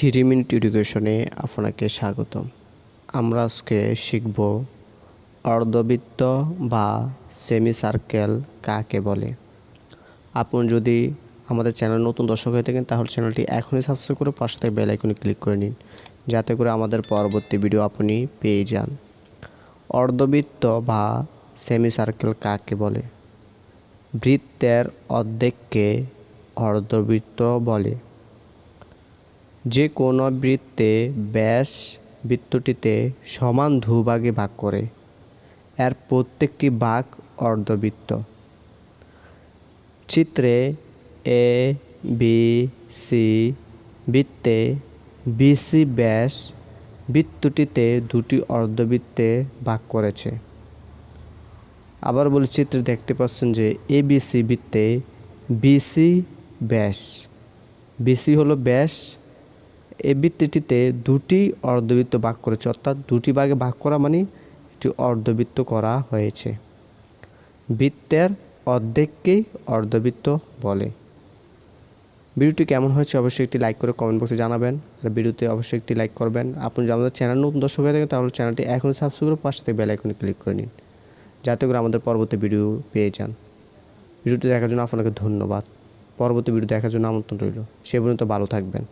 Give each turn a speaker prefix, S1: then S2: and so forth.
S1: Three minute এডুকেশনে আপনাকে স্বাগতম। আমরা আজকে শিখব অর্ধবৃত্ত বা সেমি সার্কেল কাকে বলে। আপনি যদি আমাদের চ্যানেল নতুন দর্শক হয়ে থাকেন, তাহলে চ্যানেলটি এখনই সাবস্ক্রাইব করে পাশে থেকে বেল আইকনে ক্লিক করে নিন, যাতে করে আমাদের পরবর্তী ভিডিও আপনি পেয়ে যান। অর্ধবৃত্ত বা সেমি সার্কেল কাকে বলে? বৃত্তের অর্ধেককে অর্ধবৃত্ত বলে। যে কোনো বৃত্তে ব্যাস বৃত্তটিতে সমান দুভাগে ভাগ করে। এর প্রত্যেকটি ভাগ অর্ধবৃত্ত। চিত্রে এ, বি, সি বৃত্তে বিসি ব্যাস বৃত্তটিতে দুটি অর্ধবৃত্তে ভাগ করেছে। আবার বলি চিত্রে দেখতে পাচ্ছেন যে এ বিসি বৃত্তে বিসি ব্যাস। বিসি হলো ব্যাস এই বৃত্তটিতে দুটি অর্ধবৃত্ত ভাগ করেছে, অর্থাৎ দুটি ভাগে ভাগ করা মানে একটি অর্ধবৃত্ত করা হয়েছে। বৃত্তের অর্ধেককেই অর্ধবৃত্ত বলে। ভিডিওটি কেমন হয়েছে অবশ্যই একটি লাইক করে কমেন্ট বক্সে জানাবেন। আর ভিডিওতে অবশ্যই একটি লাইক করবেন। আপনি যদি আমাদের চ্যানেল নতুন দর্শক হয়ে থাকেন, তাহলে চ্যানেলটি এখনই সাবস্ক্রাইব করে পাশে থেকে বেল আইকনে ক্লিক করে নিন। যাতে করে আমাদের পরবর্তী ভিডিও পেয়ে যান। ভিডিওটি দেখার জন্য আপনাকে ধন্যবাদ। পরবর্তী ভিডিও দেখার জন্য আমন্ত্রণ রইল। সে পর্যন্ত ভালো থাকবেন।